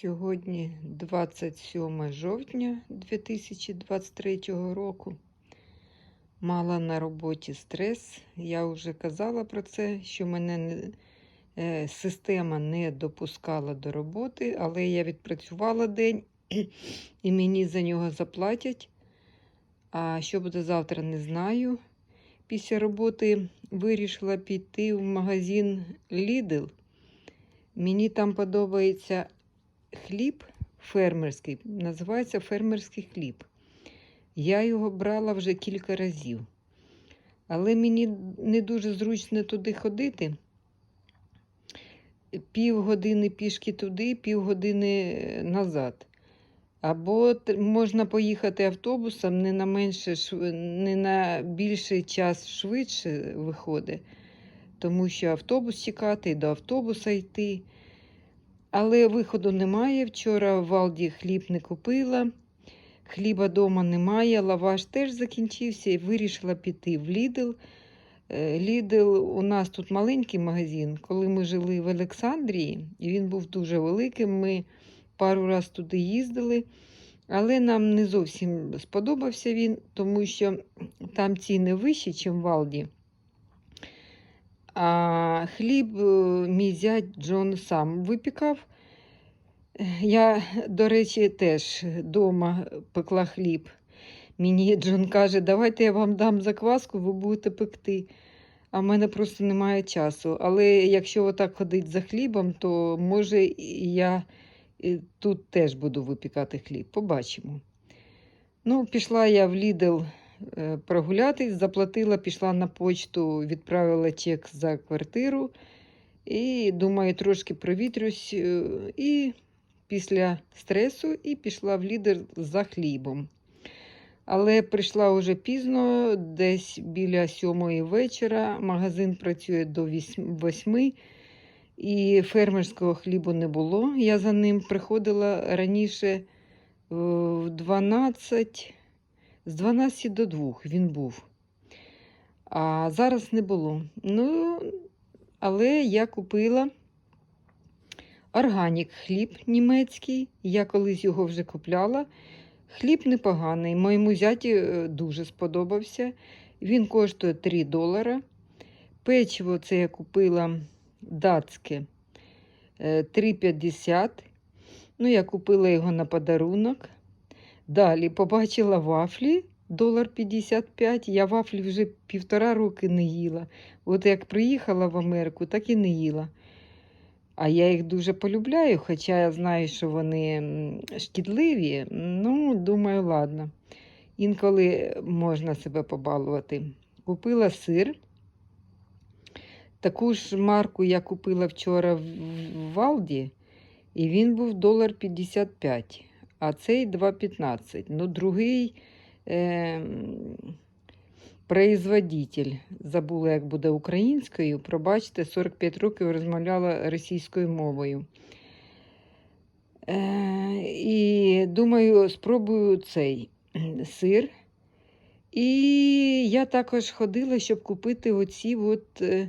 Сьогодні 27 жовтня 2023 року. Мала на роботі стрес. Я вже казала про це, що мене е, система не допускала до роботи, але я відпрацювала день і мені за нього заплатять. А що буде завтра, не знаю. Після роботи вирішила піти в магазин Lidl. Мені там подобається хліб фермерський, називається фермерський хліб. Я його брала вже кілька разів. Але мені не дуже зручно туди ходити. Півгодини пішки туди, півгодини назад. Або можна поїхати автобусом не на менше, не на більший час швидше виходить, тому що автобус чекати, до автобуса йти. Але виходу немає. Вчора в Алді хліб не купила, хліба вдома немає, лаваш теж закінчився і вирішила піти в Лідл. Лідл у нас тут маленький магазин. Коли ми жили в Олександрії, і він був дуже великим, ми пару разів туди їздили. Але нам не зовсім сподобався він, тому що там ціни вищі, ніж в Алді. А хліб е, мій зять Джон сам випікав. Я, до речі, теж вдома пекла хліб. Мені Джон каже, давайте я вам дам закваску, ви будете пекти. А в мене просто немає часу. Але якщо отак ходить за хлібом, то може я тут теж буду випікати хліб. Побачимо. Ну, пішла я в е, прогулятись, заплатила, пішла на почту, відправила чек за квартиру. І думаю, трошки провітрюсь. е, І після стресу і пішла в Lidl за хлібом. Але прийшла вже пізно, десь біля сьомої вечора. Магазин працює до восьми, і фермерського хлібу не було. Я за ним приходила раніше е, в 12, з 12 до 2 він був. А зараз не було. Ну, але я купила органік хліб німецький. Я колись його вже купляла. Хліб непоганий. Моєму зяті е, дуже сподобався. Він коштує 3 долара. Печиво це я купила датське е, 3,50. Ну, я купила його на подарунок. Далі побачила вафлі долар 55. Я вафлі вже півтора роки не їла. От як приїхала в Америку, так і не їла. А я їх дуже полюбляю, хоча я знаю, що вони шкідливі. Ну, думаю, ладно. Інколи можна себе побалувати. Купила сир. Таку ж марку я купила вчора в Валді, і він був долар 55, а цей 2,15. Ну, другий е, производитель. Забула, як буде українською. Пробачте, 45 років розмовляла російською мовою. Е, і думаю, спробую цей сир. І я також ходила, щоб купити оці от, е,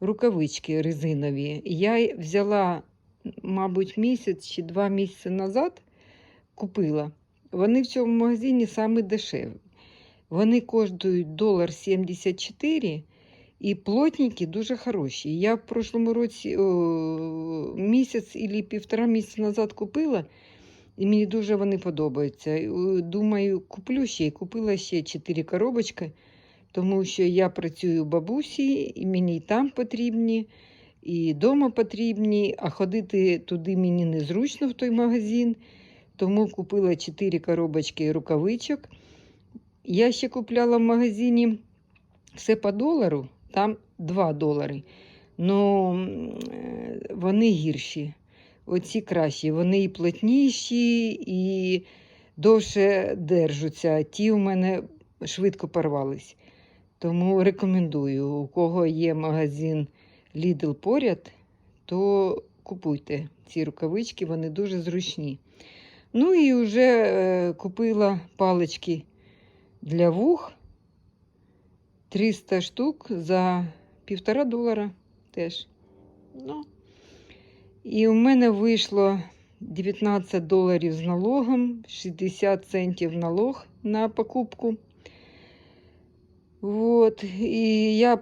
рукавички резинові. Я взяла, мабуть, місяць чи два місяці назад купила. Вони в цьому магазині саме дешеві. Вони коштують долар 74 і плотненькі дуже хороші. Я в прошлому році о, місяць і півтора місяця назад купила, і мені дуже вони подобаються. Думаю, куплю ще і купила ще 4 коробочки, тому що я працюю у бабусі, і мені і там потрібні, і вдома потрібні, а ходити туди мені незручно в той магазин. Тому купила 4 коробочки рукавичок. Я ще купляла в магазині все по долару, там 2 долари. Ну е, вони гірші. Оці кращі. Вони і плотніші, і довше держаться. Ті у мене швидко порвались. Тому рекомендую, у кого є магазин Lidl поряд, то купуйте ці рукавички, вони дуже зручні. Ну і вже е, купила палички для вух 300 штук за півтора долара теж. Ну. І у мене вийшло 19 доларів з налогом, 60 центів налог на покупку. От, і я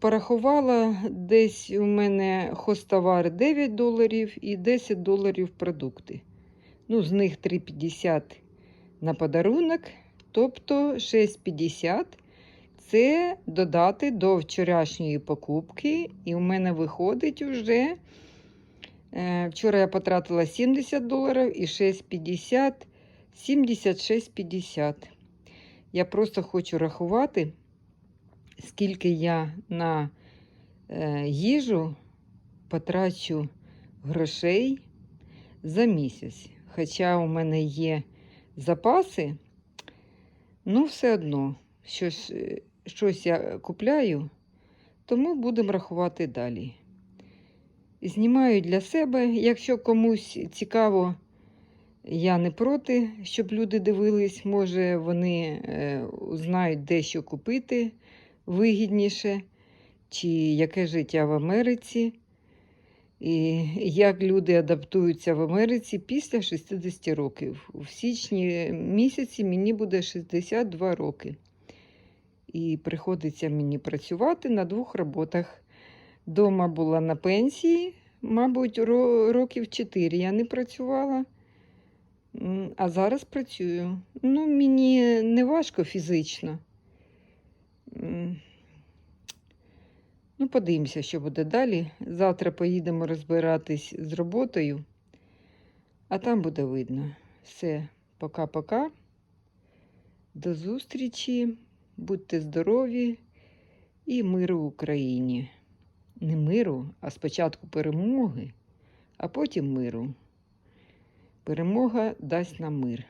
порахувала, десь у мене хостовар 9 доларів і 10 доларів продукти. Ну, з них 3,50 на подарунок, тобто 6,50 це додати до вчорашньої покупки, і у мене виходить уже. е, Вчора я потратила 70 доларів і 6,50, 76,50. Я просто хочу рахувати, скільки я на е, їжу потрачу грошей за місяць. Хоча у мене є запаси, ну все одно, що е, щось я купляю, тому будемо рахувати далі. Знімаю для себе, якщо комусь цікаво, я не проти, щоб люди дивились, може вони е, знають, де що купити вигідніше, чи яке життя в Америці, і як люди адаптуються в Америці після 60 років. У січні місяці мені буде 62 роки. І приходиться мені працювати на двох роботах. Дома була на пенсії, мабуть, років 4 я не працювала. А зараз працюю. Ну, мені не важко фізично. Подивимося, що буде далі. Завтра поїдемо розбиратись з роботою, а там буде видно. Все, пока-пока. До зустрічі. Будьте здорові і миру в Україні. Не миру, а спочатку перемоги, а потім миру. Перемога дасть нам мир.